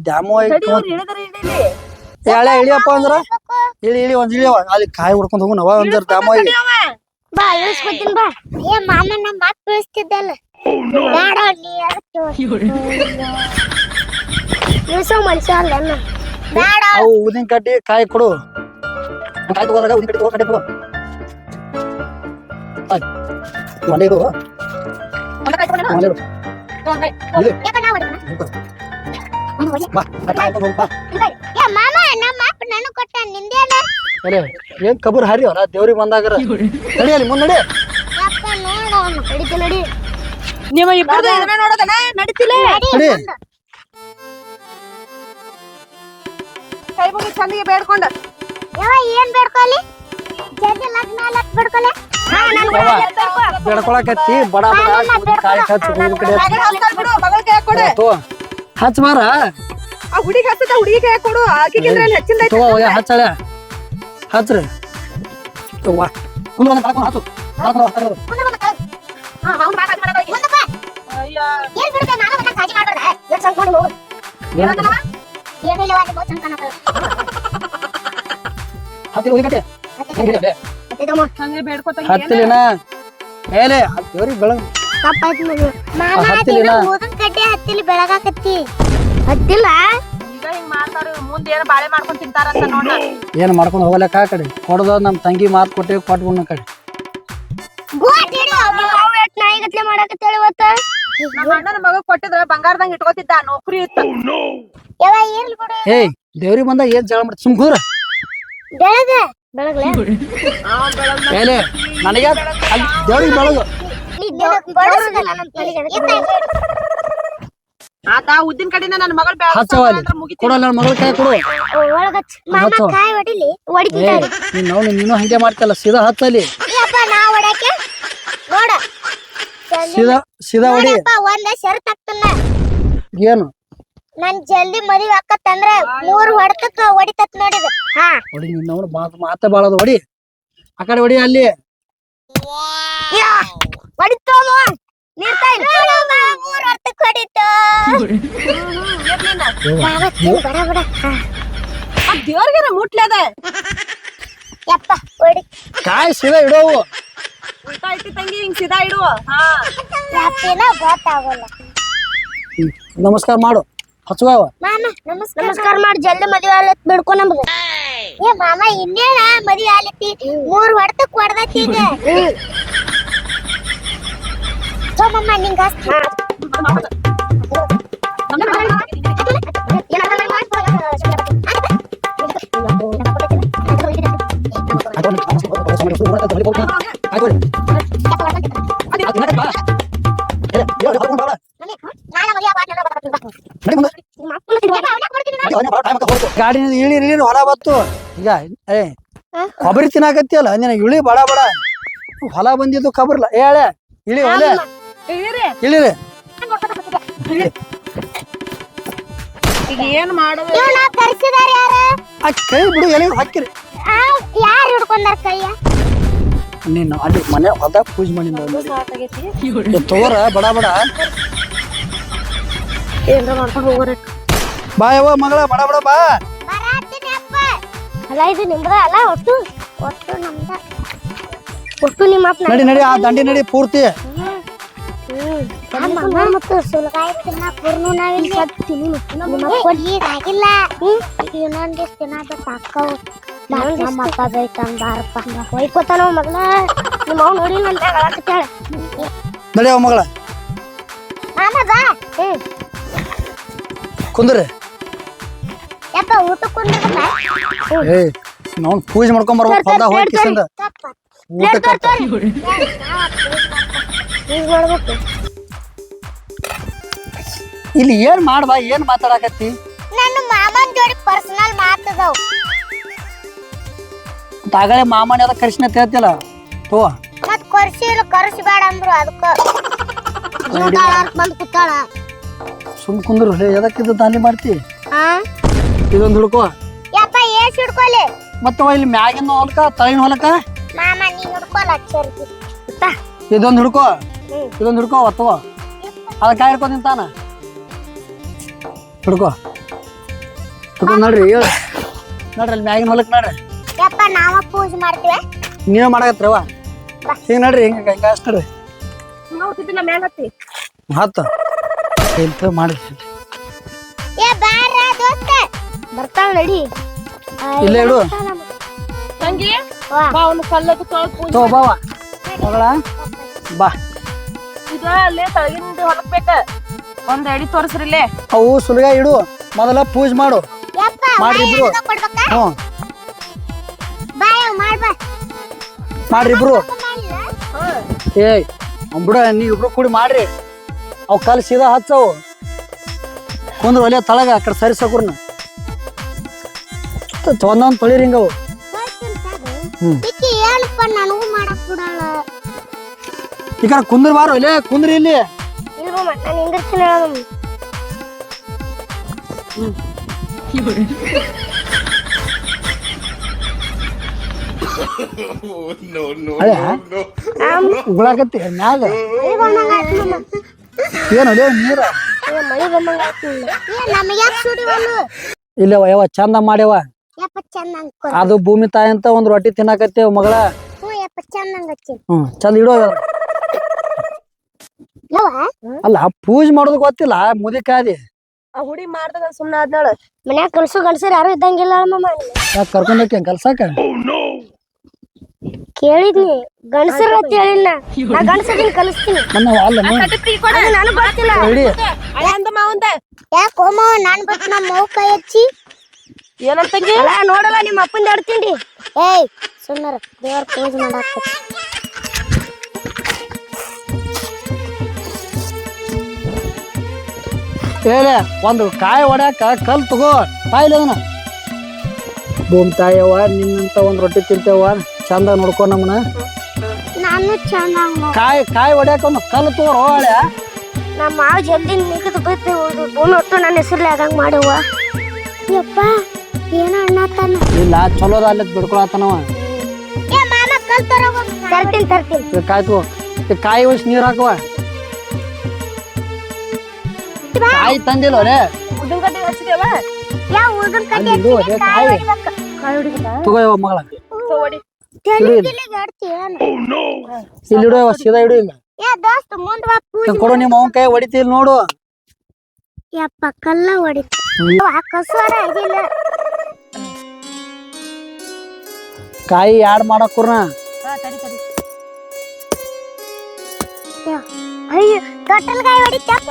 ಎಳೆ ಇಳಿಯಪ್ಪ ಅಂದ್ರ? ಇಳಿ ಇಳಿ ಒಂದ್ ಇಳಿಯವ ಅಲ್ಲಿ ಕಾಯಿ ಹುಡ್ಕೊಂಡ್ ಹೋಗು ನವ ಇಳಿ ಬಾ ಇಳಿಸ್ಕೊತೀನಿ ಬಾ. ಏ ಮಾಮ ನಮ್ಮ ಮಾತು ಬೀಳಿಸ್ತಿದ್ದಲ್ಲ ಬೇಡ ನೀ ಇಳಿಸೋ ಮನುಷ್ಯ ಅಲ್ಲ ಅಣ್ಣ. ಬೇಡ ಅವು ಉದಿನ ಕಡ್ಡಿ ಕಾಯಿ ಕೊಡು. ಕಾಯಿ ತಗೋದಾಗ ಊದಿನ ಕಡ್ಡಿ ತಗೋ ಕಡ್ಡಿ ತಗೋ. ಒಂದೇ ಏನ್ ಕಬರ್ ಹರಿ ಅವರ ದೇವ್ರಿಗೆ ಬಂದಾಗ ಮುನ್ನಡಿ. ನಿಮ್ಮ ನೋಡೋದನ ನಡಿತಿಲ್ಲ ನಡಿ ಕೈ ಮುಗಿ ಚಂದಿಗೆ ಬೇಡ್ಕೊಂಡ. ಯಾವ ಏನ್ ಬೇಡ್ಕೊಲಿ ಬೆಡ್ಕೊಳಕತ್ತಿ ಬಡ. ಬಡ ಉದಿನ ಕಾಯಿ ಹಚ್ಚಿ ಉದಿನ ಕಡೆ ಹಚ್ಚಿ. ಮಗಳ ಹಚ್ತಾಳ್ ಬಿಡು ಮಗಳ ಕೈ ಕೊಡು ತಗೋ ಹಚ್ಚ ಮಾರ. ಆ ಹುಡುಗಿ ಹಚ್ಚದ ಹುಡುಗಿ ಕೈ ಕೊಡು ಆಕಿಗೆ ಹೆಚ್ಚಿಂದ ತಗೋ ಹೋಗ್ಯ ಹಚ್ಚಳೆ ಹಚ್ರಿ ತಗೋ ಕುಂದ್ರ ಒಂದು ಕಳ್ಕೊಂಡು ಹಚ್ಚು ಕಳ್ಕೊಂಡು ಹಚ್ಚು. ಏನ್ ಬಿಡ್ತೆ ನಾನು ಅದನ್ನ ಕಾಳಜಿ ಮಾಡ್ಬೇಡ ಎಷ್ಟ್ ಸಣ್ಣ ನೋಡಿ ಹೋಗು. ಏನ್? ಏನಿಲ್ಲ ಒಂದು ಬಹುತ್ ಸಣ್ಣ ಕಾಣತ್ತದ ಹತ್ತಿ ಉದಿನ ಕಟ್ಟಿ. ಹೆಂಗಿದೆ ಬೇ? ಹತ್ತಿದಮ್ಮ ಹಂಗೆ ಬೇಡ್ಕೊತ ಹತ್ತಿಲಿನ? ಏಲೆ ದೇವ್ರಿಗೆ ಬೆಳಗ್. ತಪ್ಪಾಯ್ತು ಮಗು. ಮಾಮ ಹತ್ತಿಲಿನ? ನೀನು ಊದಿನ ಕಡ್ಡಿ ಹತ್ತಿಲಿ ಬೆಳಗಾಕತ್ತಿ ಹತ್ತಿಲ್ಲ? ಈಗ ಹಿಂಗ್ ಮಾಡ್ತಾರ ಮುಂದೆ ಏನ್ ಬಾಳೆ ಮಾಡ್ಕೊಂಡ್ ತಿಂತಾರಂತ ನೋಡ ಏನ್ ಮಾಡ್ಕೊಂಡು ಹೋಗಲಕ್ಕ ಆ ಕಡೆ? ಕೊಡದ ನಮ್ ತಂಗಿ ಮಾತು ಕೊಟ್ಟಿವಿ ಕೊಟ್ಬಿಡ್ನ ಕಡೆ. ನಾಯಿಗತ್ಲೆ ಮಾಡಾಕತ್ತೇಳಿ ಇವತ್ತ? ನಮ್ಮ ಅಣ್ಣನ ಮಗ ಕೊಟ್ಟಿದ್ರ ಬಂಗಾರದಂಗ ಇಟ್ಕೋತಿದ್ದ ನೌಕರಿ ಇತ್ತು. ಯಾವ ಇರ್ಲಿ ಬಿಡು? ಏಯ್ ದೇವ್ರಿಗೆ ಬಂದಾಗ ಏನ್ ಜಗಳ ಮಾಡ್ತಿ? ಸುಮ್ ಬೆಳಗ್ಲೆ? ನನಗೆ ಅಲ್ಲಿ ದೇವ್ರಿಗೆ ಬೆಳಗು. ಆತ ಉದ್ದಿನ ನನ್ನ ಮಗಳ ಹಚ್ಚವ ಅಲ್ಲಿ. ಕೊಡಲ್ಲ ಮಗಳ ಕೈ ಕೊಡು. ಏ ನೀನ್ ನಾವು ನೀನು ಹಂಗೆ ಮಾಡ್ತಲ್ಲ ಸೀದಾ ಹತ್ತಲ್ಲಿ ಸೀದಾ ಸೀದಾ ಹೊಡಿ. ಏನು? ನನ್ ಜಲ್ದಿ ಮದುವೆ ಆಕತ್ತಂದ್ರ ಮೂರ್ ಹೊಡ್ತಕ್ಕ ಹೊಡಿತತ್ ನೋಡಿದ. ಹಾ. ಹೊಡಿ ನಿನ್ನ ಅವನು ಮಾತು ಮಾತ ಒಡಿ ಹೊಡಿ. ಆ ಕಡೆ ಹೊಡಿ ಅಲ್ಲಿ. ಮೂರ್ ಹೊಡಿತು. ಬಡ ಬಡ. ಮುಟ್ಲದ ಯಪ್ಪ ಹೊಡಿ. ಕಾಯಿ ಸೀದಾ ಇಡೋವು. ಉಲ್ಟಾ ಇಟ್ಟಿ ತಂಗಿ ಹಿಂಗ್ ಸಿದಾ ಇಡು. ಹಾ. ಗೊತ್ತಾಗಲ್ಲ. ನಮಸ್ಕಾರ ಮಾಡು. ಹಚ್ಚುವ ಮಾಮ ನಮಸ್ಕಾರ. ನಮಸ್ಕಾರ ಮಾಡಿ ಜಲ್ದಿ ಮದುವೆ ಆಲತ್ ಬಿಡ್ಕೊ ನಮ್ದು ಏ ಮಾಮ ಇನ್ನೇನ ಮದುವೆ ಆಲತ್ತಿ? ಮೂರ್ ಹೊಡ್ತಕ್ ಹೊಡ್ದತ್ತಿ ಈಗ. ಸೊ ಮಮ್ಮ ನಿಂಗ ಗಾಡಿ ಇಳಿ ಇಳಿ ಹೊಲ ಬತ್ತು. ಈಗ ಏ ಕೊಬ್ಬರಿ ತಿನ್ನಾಕತ್ತಿಯಲ್ಲ ನಿನಗೆ ಇಳಿ ಬಡ ಬಡ. ಹೊಲ ಬಂದಿದ್ದು ಕಬರ್ಲ ಏಳೆ ಹಳೆ ಇಳಿ ಹೊಲೆ. ಇರಿ ಇಳಿರಿ ಈಗ ಏನ್ ಮಾಡೋದು? ಕರ್ಸಿದಾರ ಯಾರ? ಆ ಕೈ ಬಿಡು ಎಲ್ಲಿ ಹಾಕಿರಿ. ಯಾರು ಹಿಡ್ಕೊಂಡಾರ ಕೈಯ? ನೀನು ಅಲ್ಲಿ ಮನೆ ಹೊಲ್ದಾಗ ಪೂಜೆ ಮಾಡಿಂದ ತಗೋರ ಬಡ ಬಡ. ಏನ್ರ ಮಾಡ್ಕೊಂಡು ಹೋಗೋರಿ ಬಾ ಯವ್ವ ಮಗಳ ಬಡ ಬಡ ಬಾ. ಅಲ್ಲ ಇದು ನಿಮ್ದ ಅಲ್ಲ ಒಟ್ಟು ಒಟ್ಟು ನಮ್ದ. ಒಟ್ಟು ನಿಮ್ಮ ಅಪ್ಪ ನಡಿ ನಡಿ ಆ ದಂಡಿ ನಡಿ ಪೂರ್ತಿ. ಮಾಮ ಮತ್ತು ಸುಲಗಾಯಿ ತಿನ್ನಕ್ ಬರ್ನು ನಾವಿಲ್ಲಿ. ಸತ್ತೀನಿ ನಿಮ್ಮ ಈಗ ಆಗಿಲ್ಲ. ಸಾಕವು ನಮ್ಮ ಅಪ್ಪ ಬೇಕಂದ್ ಬಾರಪ್ಪ ನಿಮ್ಮ ಅವ್ನು ಹೇಳಕತ್ತಾಳ ನಡಿ ಅವ ಮಗಳ. ಮಾಮ ಬಾ. ಕುಂದ್ರಿ. ಯಪ್ಪ ಊಟ ಏ ನಾವು ಪೂಜೆ ಮಾಡ್ಕೊಂಡ್ ಬರ್ಬೇಕು ಹೊಲ್ದಾಗ ಹೋಗಿ ಕಿಸಿಂದ. ಊಟಕ್ಕೆ ಈಗ ಮಾಡ್ಬೇಕು ಇಲ್ಲಿ ಏನ್ ಮಾಡ್ಬಾ ಏನ್ ಮಾತಾಡಕತ್ತಿ? ನನ್ನ ಮಾಮನ್ ಜೋಡಿ ಪರ್ಸನಲ್ ಮಾತದವ್ ತಾಗಳೆ ಮಾಮನ ಅದ ಕರ್ಸಿನ ತಿಳ್ತಿಲ್ಲ ತೋ. ಮತ್ ಕರ್ಸಿಲ್ಲ ಕರ್ಸ್ಬೇಡ ಅಂದ್ರು ಅದಕ್ಕ ಬಂದ್ ಕೂತಾಳ. ಸುಮ್ ಕುಂದ್ರು ಹೇ ಎದಕ್ಕಿದ್ದು ದಾನಿ ಮಾಡ್ತಿ? ಹಾ ಇದೊಂದು ಹುಡುಕೋ. ಯಪ್ಪ ಏಸ್ ಹಿಡ್ಕೊಲೆ. ಮತ್ತ ಇಲ್ಲಿ ಮ್ಯಾಗಿನ ಹೊಲಕ ತಳಿನ ಹೊಲಕ ಮಾಮ ನೀ ಹಿಡ್ಕೊಲ್ಲ ಚರ್ಗಿ ಇದೊಂದು ಹುಡುಕೋ. ಇದೊಂದು ಹುಡುಕೋ ಒತ್ತವ. ಅದ ಕಾಯಿ ಹಿಡ್ಕೊ ನಿಂತಾನ. ಹುಡುಕೋ. ಹುಡುಕೋ ನೋಡ್ರಿ ನೋಡ್ರಿ ನಡ್ರಿ ಅಲ್ಲಿ ಮ್ಯಾಗಿನ ಹೊಲಕ್ ನೋಡ್ರಿ. ಯಪ್ಪ ನಾವ ಪೂಜೆ ಮಾಡ್ತೀವಿ? ನೀವೇ ಮಾಡಕತ್ರವ ಹಿಂಗ ನಡ್ರಿ ಹಿಂಗ ಹಿಂಗ ಅಷ್ಟ ನಡ್ರಿ. ನೋಡ್ತಿದ್ದಿಲ್ಲ ಮೇಲತ್ತಿ ಹತ್ತು. ಎಂತ ಮಾಡಿ. ಬರ್ತಾಳ ನಡಿ. ಇಲ್ಲೇ ಇಡು. ತಂಗಿ ಬಾ ಅವ್ನು ಕಲ್ಲದು ತೋ ಬಾವ ಮಗಳ ಬಾ ಇದ ಅಲ್ಲೇ ತಳಗಿಂದ ಹೊರಕ್ಬೇಕ ಒಂದ್ ಅಡಿ ತೋರ್ಸ್ರಿಲ್ಲೇ ಅವು ಸುಲಗ ಇಡು. ಮೊದಲ ಪೂಜೆ ಮಾಡು. ಯಪ್ಪ ಮಾಡ್ರಿ ಇಬ್ರು. ಹ್ಞೂ. ಬಾಯ್ ಮಾಡ್ರಿ ಇಬ್ರು? ಏಯ್ ಬಿಡ ನೀ ಇಬ್ರು ಕೂಡಿ ಮಾಡ್ರಿ. ಅವ್ ಕಲ್ ಸೀದಾ ಹಚ್ಚವು. ಕುಂದ್ರ ಒಲೆ ತಳಗ ಆ ಕಡೆ ಸರಿಸಕುರ್ನ ಒಂದೊಂದ್ ತೊಳಿರಿ ಹಿಂಗವು. ಹ್ಮ್. ಈಕಿ ಏನಪ್ಪ ನನಗೂ ಮಾಡಕ್ ಬಿಡಲ್ಲ. ಈ ಕಡೆ ಕುಂದ್ರ ಬಾರೋ ಇಲ್ಲೇ ಕುಂದ್ರಿ ಇಲ್ಲಿ. ಇಲ್ವ ನಾನು ಹಿಂದಿರ್ತೀನಿ ಹೇಳೋದು ಅದೇ ಉಗುಳಾಕತ್ತಿ ಮ್ಯಾಗ ಮಳಿ ಬಂದಂಗಾಯ್ತು ನಮ್ಮ ಏನು ಅದೇ ನೀರ? ಏ, ಮಳಿ ಬಂದಂಗಾಯ್ತು ಇಲ್ಲ. ಏ ನಮಗೆ ಯಾಕೆ ಸುಡಿವಲ್ಲು ಇಲ್ಲೇ ಯವ್ವ ಚಂದ ಮಾಡ್ಯವ. ಅದು ಭೂಮಿ ತಾಯಿ ಅಂತ ಒಂದ್ ರೊಟ್ಟಿ ತಿನ್ನಾಕತ್ತೇವ್ ಮಗಳ? ಹ್ಮ್ ಚಂದ ಇಡೋ ಅಲ್ಲ ಪೂಜೆ ಮಾಡೋದು ಗೊತ್ತಿಲ್ಲ ಮುದಿಕಾದಿ ಆ ಹುಡಿ ಮಾಡ್ದ ಸುಮ್ನ ಆದ್ನಾಳ. ಮನ್ಯಾಗ ಕಲ್ಸು ಗಂಡಸರು ಯಾರು ಇದ್ದಂಗಿಲ್ಲ ಯಾಕೆ ಕರ್ಕೊಂಡೋಕೆ ಕಲ್ಸಾಕ? ಕೇಳಿದ್ನಿ ಗಂಡಸರು ಅಂತ ಹೇಳಿಲ್ಲ ನಾ ಗಂಡಸರಿಗೆ ಕಲಿಸ್ತೀನಿ. ನನ್ನ ಅಲ್ಲ ಅದು ನನಗ್ ಗೊತ್ತಿಲ್ಲ ಅಳಂದ ಮಾವಂದ. ಯಾಕೆ ಹೋಮ ನಾನ್ ಬರ್ತೀನಿ ನಮ್ಮ ಮಾವ ಕೈ ಹಚ್ಚಿ. ಏನಂತಂಗಿ ಅಲ್ಲ ನೋಡಲ್ಲ ನಿಮ್ಮ ಅಪ್ಪಂದ ಆಡ್ತೀನಿ ಏಯ್ ಸುಮ್ಮನೆ ದೇವರ ಪೂಜೆ ಮಾಡಾಕ ಏನೇ ಒಂದು ಕಾಯಿ ಹೊಡ್ಯಾಕ ಕಲ್ ತಗೋ ತಾಯಿಲ್ಲ ಅದನ್ನ. ಭೂಮಿ ತಾಯವ್ವ ನಿನ್ನಂತ ಒಂದು ರೊಟ್ಟಿ ತಿಂತೇವ ಚಂದ ನೋಡ್ಕೊ ನಮ್ಮನ ನಾನು ಚೆನ್ನಾಗ್ ಕಾಯಿ ಕಾಯಿ ಹೊಡ್ಯಾಕ ಒಂದು ಕಲ್ ತಗೋರೋ ಹಳೆ ನಮ್ಮ ಮಾವ ಜಲ್ದಿ ನಿಗದು ಬಿದ್ದು ಭೂಮಿ ಒಟ್ಟು ನನ್ನ ಹೆಸರಲ್ಲಿ ಆಗಂಗ್ ಮಾಡುವ. ಯಪ್ಪ. ಏನೋ ಇಲ್ಲ ಚಲೋದ ಅಲ್ಲಿ ಬಿಡ್ಕೊಳತನವ ಏ ಮಾಮ ಕಲ್ ತರೋಗ ತರ್ತೀನಿ ತರ್ತೀನಿ. ಈ ಕಾಯಿ ತಗೋ. ಈ ಕಾಯಿ ಒಯ್ಸ್ ನೀರ್ ಹಾಕುವ. ಕಾಯಿ ತಂದಿಲ್ಲ ರೇ ಉದ್ದಿನ ಕಡ್ಡಿ ಹಚ್ಚಿದೇವ ಯಾವ ಉಳ್ದನ್ ಕಟ್ಟಿ ಅಲ್ಲಿ ಇಡು ಕಾಯಿ ಕಾಯಿ. ಹುಡುಗಿನ ತಗೋ ಯವ್ವ ಮಗಳ. ತಗೋಡಿ ಇಡು ಇಲ್ಲಿ. ಏನು ಇಲ್ಲಿ ಇಡು ಯವ್ವ ಸೀದಾ ಇಡು ಇಲ್ಲ. ಏ ದೋಸ್ತ ಮುಂದ್ ಬಾ ಪೂಜೆ ಕೊಡು ನಿಮ್ಮ ಅವನ್ ಕೈ ಹೊಡಿತಿಲ್ ನೋಡು. ಯಪ್ಪ ಕಲ್ಲ ಹೊಡಿತು. ಕಸುವಾರ ಕಾಯಿ ಯಾಡ್ ಮಾಡಕ್ಕೂರ್ನ ಹಾ ತಡಿ ತಡಿ. ಅಯ್ಯೋ ತೊಟ್ಟಲ್ ಗಾಯ ಹೊಡಿತಪ್ಪ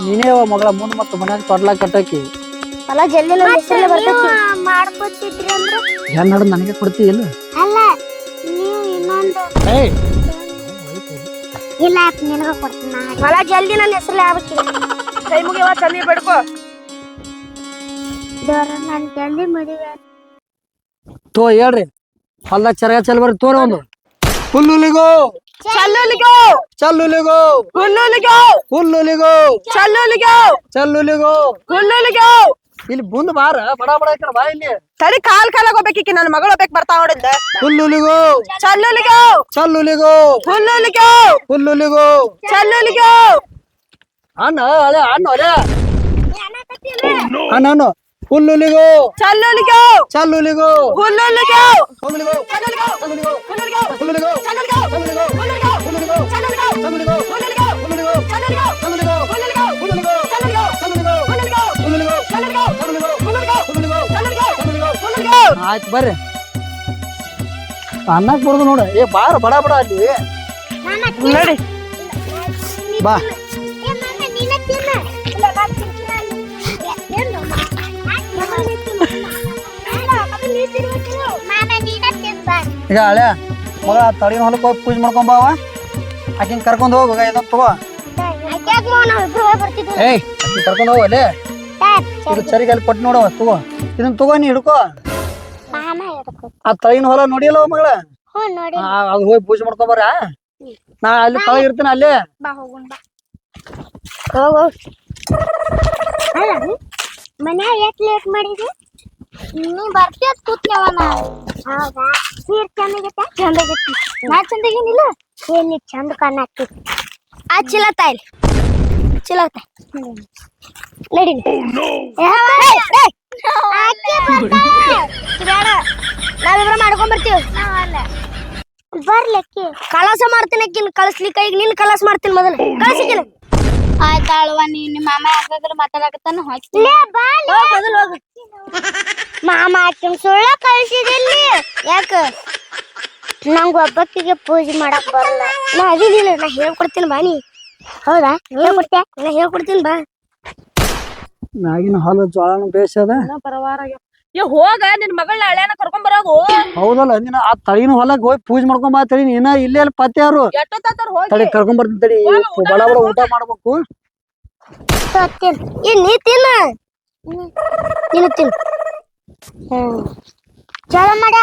ನೀನೇ ಮಗಳ ಮುಂದ್ ಮತ್ತ ಮನ್ಯಾಗ ತೊಟ್ಲಾಗ ಕಟ್ಟಕಿ. ಅಲ್ಲ ಜಲ್ದಿ ನಮ್ಮ ಹೆಸರಲ್ಲೇ ಬರ್ತೈತಿ. ಮಾಡ್ಕೊತಿದ್ರಿ ಅಂದ್ರೆ? ಹೆಣ್ ನಡ್ ನನಗೆ ಕೊಡ್ತಿ ಇಲ್ಲ? ಅಲ್ಲ ನೀವು ಇನ್ನೊಂದು ಏಯ್! ಇಲ್ಲ ಅಪ್ಪ ನಿನಗ ಕೊಡ್ತೀನಿ ಹೊಲ ಜಲ್ದಿ ನನ್ನ ಹೆಸರು ಆಗ್ಬೇಕು ಕೈ ಮುಗಿಯವ ಚಂದಿ ಬೇಡ್ಕೋ. ದೇವ್ರ ನಾನು ಜಲ್ದಿ ಮದುವೆ ತೋ ಹೇಳ್ರಿ. ಹೊಲ್ದ ಚರಗ ಚಲ್ ಬರ್ರಿ ತೋರಿ ಒಂದು. ಹುಲ್ಲುಲಿಗೋ. ಚಲ್ಲುಲಿಗೋ. ಚಲ್ಲುಲಿಗೋ. ಹುಲ್ಲುಲಿಗೋ. ಹುಲ್ಲುಲಿಗೋ. ಚಲ್ಲುಲಿಗೋ. ಚಲ್ಲುಲಿಗೋ. ಹುಲ್ಲುಲಿಗೋ. ಇಲ್ಲಿ ಮುಂದ್ ಬಾರ ಬಡ ಬಡ ಈ ಕಡೆ ಬಾ ಇಲ್ಲಿ. ತಡಿ ಕಾಲ್ ಕಾಲಾಗ ಹೋಗ್ಬೇಕಿ ನನ್ನ ಮಗಳು ಹೋಗ್ಬೇಕು ಬರ್ತಾ ನೋಡಿದ್ದೆ. ಹುಲ್ಲುಲಿಗೋ. ಚಲ್ಲುಲಿಗೋ. ಚಲ್ಲುಲಿಗೋ. ಹುಲ್ಲುಲಿಗೋ. ಹುಲ್ಲುಲಿಗೋ. ಚಲ್ಲುಲಿಗೋ. ಅಣ್ಣ ಅಳೆ ಅಣ್ಣ ಅಲೆ ಅಣ್ಣ ಅಣ್ಣ. ಹುಲ್ಲುಲಿಗೋ. ಚಲ್ಲುಲಿಗೋ. ಚಲ್ಲುಲಿಗೋ. ಹುಲ್ಲುಲಿಗೋ. ಹುಲ್ಲುಲಿಗೋ ಚಲ್ಲುಲಿಗೋ. ಹುಲ್ಲುಲಿಗೋ ಹುಲ್ಲುಲಿಗೋ. ಹುಲ್ಲುಲಿಗೋ ಚಲ್ಲುಲಿಗೋ. ಹುಲ್ಲುಲಿಗೋ ಹುಲ್ಲುಲಿಗೋ. ಹುಲ್ಲುಲಿಗೋ ಚಲ್ಲುಲಿಗೋ. ಹುಲ್ಲುಲಿಗೋ ಹುಲ್ಲುಲಿಗೋ. ಹುಲ್ಲುಲಿಗೋ ಚಲ್ಲುಲಿಗೋ. ಹುಲ್ಲುಲಿಗೋ ಹುಲ್ಲುಲಿಗೋ. ಹುಲ್ಲುಲಿಗೋ ಚಲ್ಲುಲಿಗೋ. ಹುಲ್ಲುಲಿಗೋ ಹುಲ್ಲುಲಿಗೋ. ಹುಲ್ಲುಲಿಗೋ ಚಲ್ಲುಲಿಗೋ. ಹುಲ್ಲುಲಿಗೋ ಹುಲ್ಲುಲಿಗೋ. ಹುಲ್ಲುಲಿಗೋ ಚಲ್ಲುಲಿಗೋ. ಹುಲ್ಲುಲಿಗೋ ಹುಲ್ಲುಲಿಗೋ. ಆಯ್ತು ಬರ್ರಿ. ಅನ್ನಕ್ ಬರ್ದು ನೋಡ. ಏ ಬಾರ ಬಡ ಬಡ ಅಲ್ಲಿ. ನೋಡಿ. ಬಾ ಏ ಮಾಮ ನೀನ ತಿನ್ನ. ಇಲ್ಲ ಬಾ ಈಗ ಹಳೆ, ಮಗ ತಳಿನ ಹೊಲಕ್ಕೆ ಹೋಗಿ ಪೂಜೆ ಮಾಡ್ಕೊಂಡ್ ಬಾವ ಆಕಿನ ಕರ್ಕೊಂಡ್ ಹೋಗ ಇದನ್ನ ತಗೋ. ಏಯ್, ಆಕಿನ ಕರ್ಕೊಂಡ್ ಹೋಗ ಅಲ್ಲಿ. ಇದು ಸರಿಗೆ ಅಲ್ಲಿ ಕೊಟ್ಟು ನೋಡವ ತಗೋ. ಇದನ್ನ ತಗೋ ನೀ ಹಿಡ್ಕೋ. ಆ ತಳಿನ ಹೊಲ ನೋಡಿಲ್ಲ ಮಗಳ? ಅದು ಹೋಗಿ ಪೂಜೆ ಮಾಡ್ಕೊಂಡ್ ಬರ್ರ ನಾ ಅಲ್ಲಿ ತಳಗ ಇರ್ತೀನಿ ಅಲ್ಲ. ಮನ್ಯಾಗ ಎಷ್ಟು ಲೇಟ್ ಮಾಡಿದ್ರಿ ನೀ ಬರ್ತೀಯ ಕೂತ್ಯವನ ಹೌದಾ ಸೀರ್ ಚಂದಾಗೈತೆ? ಚಂದಾಗೈತಿ ನಾ ಚಂದಾಗೇನಿಲ್ಲ ಏನ್ ಚಂದ ಕಾಣಾಕ್ತಿ ಆ ಚಿಲ ತಾಯಿಲ್ ಚಿಲ ತಾಯಿ. ನಡಿ ನಾವಿಬ್ರ ಮಾಡ್ಕೊಂಡ್ ಬರ್ತೀವಿ. ಬರ್ಲಿಕ್ಕೆ ಕಳಸ ಮಾಡ್ತೀನಿ ಅಕ್ಕಿನ ಕಳಿಸ್ಲಿಕ್ಕೆ ಈಗ ನಿನ್ ಕಲಸ ಮಾಡ್ತೀನಿ ಮೊದಲು. ಕಳಿಸಿಕಿನ ಆಯ್ತಾಳುವ ನೀ ನಿಮ್ಮ ಮಾಮ ಯಾಕಾದ್ರೆ ಮಾತಾಡಕತ್ತಾನ ಬಾ ಮೊದಲು ಹೋಗು. ಮಾಮ ಆಕಿನ ಸುಳ್ಳ ಕಳ್ಸಿದಿಲ್ಲಿ. ಯಾಕ? ನಂಗೆ ಒಬ್ಬಕ್ಕಿಗೆ ಪೂಜೆ ಮಾಡಕ್ ಬರಲ್ಲ. ನಾ ಅದಿಲ್ಲ ನಾ ಹೇಳ್ಕೊಡ್ತೀನಿ ಬಾ ನೀ. ಹೌದಾ? ಹೇಳ್ಕೊಡ್ತೆ ನಾ ಹೇಳ್ಕೊಡ್ತೀನಿ ಬಾ. ನಾಗಿನ ಹಾಲು ಜ್ವಾಳನು ಬೇಸದ ಏ ಹೋಗ ನಿನ್ ಮಗಳ ಹಳೆಯನ ಕರ್ಕೊಂಡ್ ಬರೋಗು ಹೌದಲ್ಲ ನೀನ್ ಆ ತಳಿನ ಹೊಲಕ್ ಹೋಗಿ ಪೂಜೆ ಮಾಡ್ಕೊಂಡ್ ಬಾ ತಳಿ. ನೀನ ಇಲ್ಲೇ ಅಲ್ಲಿ ಪತ್ತೆ ಯಾರು? ಎಷ್ಟೊತ್ತಾತಾರ ಹೋಗಿ? ತಡಿ ಕರ್ಕೊಂಡ್ ಬರ್ತೀನಿ ತಡಿ ಬಡ ಬಡ ಊಟ ಮಾಡ್ಬೇಕು. ಏ ನೀ ತಿನ್ನ. ನೀನು ತಿನ್ ಹ್ಮ್. ಚಲೋ ಮಾಡ.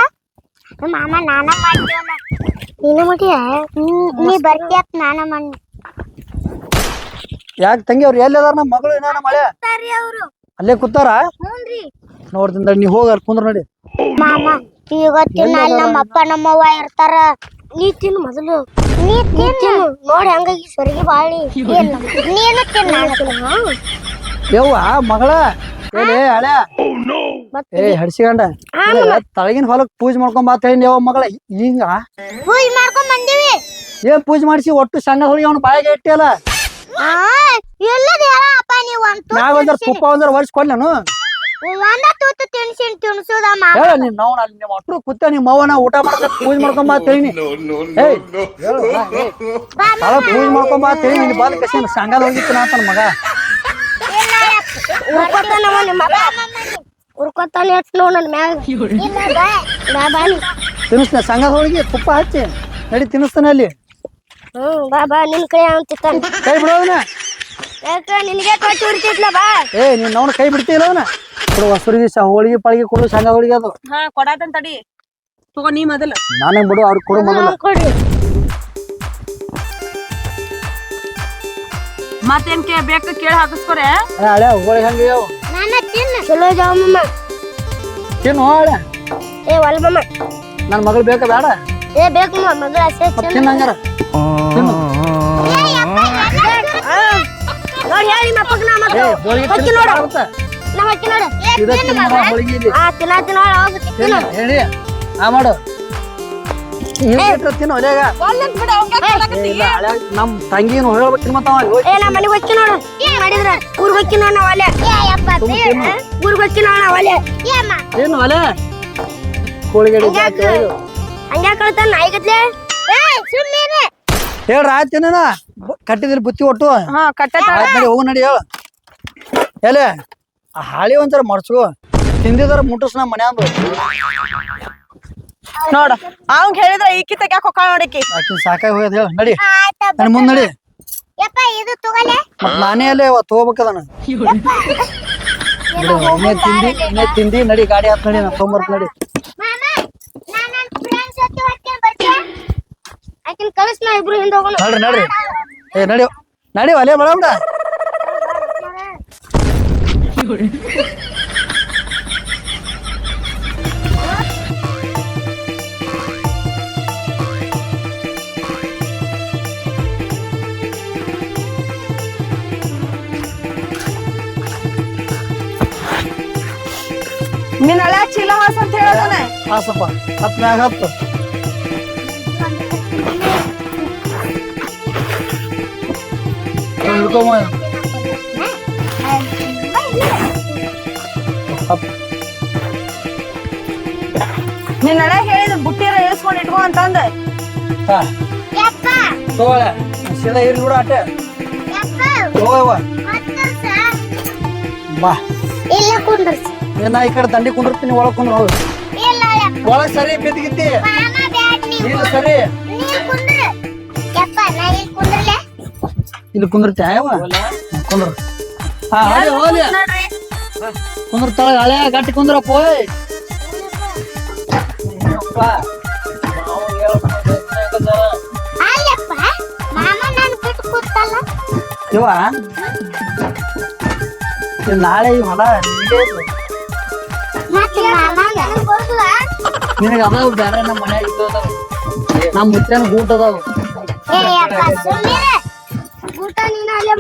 ಮಾಮ ನಾನ ಮಾಡ್ತೀವಲ್ಲ ನೀನು ಮಾಡಿಯ ನೀ ನಾನ ಮಾಡಿ. ಯಾಕೆ ತಂಗಿ ಅವ್ರು ಎಲ್ಲಿ ಅದಾರ? ನಮ್ಮ ಮಗಳು ಏನಾನ ಮಳೆ? ಅವರು. ಅಲ್ಲೇ ಕೂತಾರ? ಹ್ಞೂನ್ರಿ. ತಡಿ, ನೀ ಹೋಗಿ ಅಲ್ಲಿ ಕುಂದ್ರ ನೋಡಿ. ಮಾಮ ಇವತ್ತಿನ ಅಲ್ಲಿ ನಮ್ಮ ಅಪ್ಪ ನಮ್ಮವ್ವ ಇರ್ತಾರ. ನೀ ತಿನ್ನು ಮೊದಲು. ನೀ ತಿನ್ನು. ನೋಡಿ ಹಂಗಾಗಿ ಸರಿಗೆ ಬಾಳಿ. ನೀನು ತಿನ್ನ ಯವ್ವ ಮಗಳ. ಏನೇ ಹಳೆ ಏ ಹಡ್ಸಿಗಂಡ ತಳಗಿನ ಹೊಲಕ್ ಪೂಜೆ ಮಾಡ್ಕೊಂಡ್ ಬಾ ಹೇಳಿ ಯಾವ ಮಗಳ. ಹಿಂಗ? ಪೂಜೆ ಮಾಡ್ಕೊಂಡ್ ಬಂದಿವಿ. ಏನ್ ಪೂಜೆ ಮಾಡಿಸಿ? ಒಟ್ಟು ಸಣ್ಣ ಹೋಳಿಗೆ ಅವ್ನು ಬಾಯಿಗೆ ಇಟ್ಟಿಯಲ್ಲ. ಆ ಎಲ್ಲದ ಹೇಳ ಅಪ್ಪ ನೀವು ಒಂದು ನಾವ್ ಒಂದರ ತುಪ್ಪ ಒಂದರ ವರ್ಷ ಕೊಡ್ ನಾನು. ಒಂದ ತೂತು ತಿನ್ಸಿನ್ ತಿನ್ಸುದ ಮಾಮ ಹೇಳ ನೀನ್ ನಾವು ಅಲ್ಲಿ ನಿಮ್ಮ ಅವ್ವನ ಊಟ ಮಾಡ್ಕ ಪೂಜೆ ಮಾಡ್ಕೊಂಡ್ ಬಾ ತಳಿನಿ ಏಯ್ ಹೇಳು, ಬಾ, ಏಯ್. ಭಾಳ ಪೂಜೆ ಮಾಡ್ಕೊಂಡ್ ಬಾ ತಳಿ ನಿನ್ ಬಾಲ್ ಕಸಿ ಸಂಗಾಲ ಹೋಗಿತ್ತು ನಾ ಮಗ. ಉರ್ಕೊತಾನ ಅವ ನಿಮ್ಮ ಅಪ್ಪ ಉರ್ಕೊತಾನ ಎಟ್ ನೋಡ್ ನನ್ ಮ್ಯಾಗ. ಬಾ ನೀ. ಹೋಳಿಗೆ ತುಪ್ಪ ಹಚ್ಚಿ ನಡಿ ತಿನ್ನಿಸ್ತಾನೆ ಅಲ್ಲಿ. ಹ್ಮ್ ಬಾ ಬಾ ನಿನ್ ಕೈ ಅಂತಿತ್ತಾನ ಕೈ ಬಿಡೋವನ ಯಾಕ ನಿನಗೆ ಕೊಟ್ಟು ಉರ್ತಿದ್ಲ ಬಾ. ಏ ನೀನ್ ಅವನ ಕೈ ಬಿಡ್ತಿಲ್ಲ ಅವನ. ಕೊಡು ಹೊಸರಿಗೆ ಹೋಳಿಗೆ ಪಳಿಗೆ ಕೊಡು ಸಂಗ ಹೋಳಿಗೆ ಅದು. ಹಾ ಕೊಡಾತನ್ ತಡಿ. ತಗೋ ನೀ ಮೊದಲ. ನಾನೇ ಬಿಡು ಅವ್ರಿಗೆ ಕೊಡು ಮೊದಲು. ಕೊಡ್ರಿ ಮತ್ತೇನ್ ಕೇ ಬೇಕು ಕೇಳಿ ಹಾಕಿಸ್ಕೊರೆ? ಏ, ಹಳೆ ಹೋಳಿಗೆ ಹಂಗೆ ಅವು ನಾನ ತಿನ್ನ. ಚಲೋ ಜಾವ ಮಮ್ಮ ತಿನ್ನು ಹಳೆ. ಏ ಒಲ್ ಮಮ್ಮ ನನ್ನ ಮಗಳು ಬೇಕಾ ಬೇಡ. ಏ ಬೇಕು ಮಮ್ಮ ಮಗಳ ಅಷ್ಟೇ ಸ್ವಲ್ಪ ತಿನ್ನು ಹಂಗಾರ ತಿನ್ನು. ನೋಡಿ ಹೇಳಿ ನಿಮ್ಮ ಅಪ್ಪಗ್ ನಾ ಏ ಮತ್ತೆ ಹೋಳಿಗೆ ಹೊಕ್ಕಿ ತಿನ್ನು ನೋಡು. ಆಗುತ್ತೆ. ನಾ ನೋಡು ಹೋಳಿಗೆ ಇಲ್ಲಿ. ಆ ತಿನ್ನ ತಿನ್ನ ಹೋಗು ತಿನ್ನು. ಹೇಳಿ ಆ ಮಾಡು. ಹಿಂಗ್ ತಿನ್ನು ಒಲೆಗ ನಮ್ ತಂಗಿನ ಹೇಳ್ಬೇಕು ಮತ್ತ ಹೋಗಿ ಏ ನಾ ಮನೆಗೆ ಹೊಕ್ಕಿ ನೋಡು ಮಾಡಿದ್ರ? ಊರ್ಗ್ ಹೊಕ್ಕಿ ನೋಡು ನಾವ್ ಊರ್ಗ್ ನಾವ್ ಒಲೆ ಹಂಗ್ಯಾಕ್ ಕಳ್ತಾನ ನಾಯಿಗತ್ಲೆ ಸುಮ್ಮನೆ ಹೇಳ್ರ ಆಯ್ತು ತಿನ್ನ ಕಟ್ಟಿದ್ರಿ ಬುತ್ತಿ ಒಟ್ಟು. ಹಾ ಕಟ್ಟ ಹೋಗು ನಡಿ ಹೇಳು. ಎಲೆ. ಆ ಹಾಳಿ ಒಂಥರ ಮರ್ಸ್ಕೋ ತಿಂದಿದಾರ ಮುಟ್ಟಸ್ ನಮ್ಮ ಮನ್ಯಾಂದು ನೋಡ ಅವ್ನ್ ಹೇಳಿದ್ರ ಈ ತೆಗ್ಯಾಕ ಹೊಕ್ಕ ನೋಡಿಕಿ ಆಕಿನ ಸಾಕಾಗಿ ಹೋಗ್ಯದ ಹೇಳ ನಡಿ. ನನ್ ಮುಂದ್ ನಡಿ. ಯಪ್ಪ ಇದು ತಗೊಲೆ? ಮತ್ ನಾನೇ ಅಲ್ಲೇ ಅವ ಒಮ್ಮೆ ತಿಂದಿ ನಡಿ ಗಾಡಿ ಹತ್ ನಡಿ ನಾ ತೊಗೊಂಬರ್ತ ನಡಿ. ಆಕಿನ ಕಳಿಸ್ ನಾ ಇಬ್ರು ಹಿಂದೆ ಹೋಗೋಣ. ನಡ್ರಿ ನಡ್ರಿ. ಏ ನಡಿ ನಡಿ ಅಲ್ಲೇ ಬೇಡ ಬಿಡ ನಿನ್ನ ಹಳೆ ಚೀಲ ಹಾಸ್ ಅಂತ ಹೇಳೋದನ ಹಾಸಪ್ಪ ಹತ್ ಮ್ಯಾಗ ಹತ್ತು ಹಿಡ್ಕೊಂಬ ಹತ್ ನಿನ್ನ ಹಳೆ ಹೇಳಿದ ಬುಟ್ಟಿರ ಇಳಿಸ್ಕೊಂಡ್ ಇಟ್ಕೋ ಅಂತಂದ. ತಗೋಳ. ಸೀದಾ ಇರ್ ಬಿಡು ಅಟ್ಟೆ ತಗೋವ ಬಾ. ಇಲ್ಲ ಕುಂದ್ರಸ್. ಏನ ಈ ಕಡೆ ದಂಡಿ ಕುಂದಿರ್ತೀನಿ ಒಳಗ್ ಕುಂದ್ರ ಹೋಗು. ಒಳಗ್ ಸರಿ ಬಿದ್ದಿಗಿತ್ತಿ ಇಲ್ಲ ಸರಿ. ಇಲ್ಲಿ ಕುಂದಿರ್ತಿ ಕುಂದ್ರ. ಹಾ ಹಳೆ ಹೋಗ್ಲಿ ಕುಂದ್ರ ತಳಗ ಹಳೆ ಗಟ್ಟಿ ಕುಂದ್ರಪ್ಪ ಇವ ನಾಳೆ ಈ ಹೊಲ ನನಗೆ ಅದಾವ ಬೇರೆ ನಮ್ಮ ಮನ್ಯಾಗ ಇದ್ದು ಅದಾವ. ನಮ್ಮ ಗೂಟ ಅದಾವ. ನೀನು ಅಲ್ಲೇ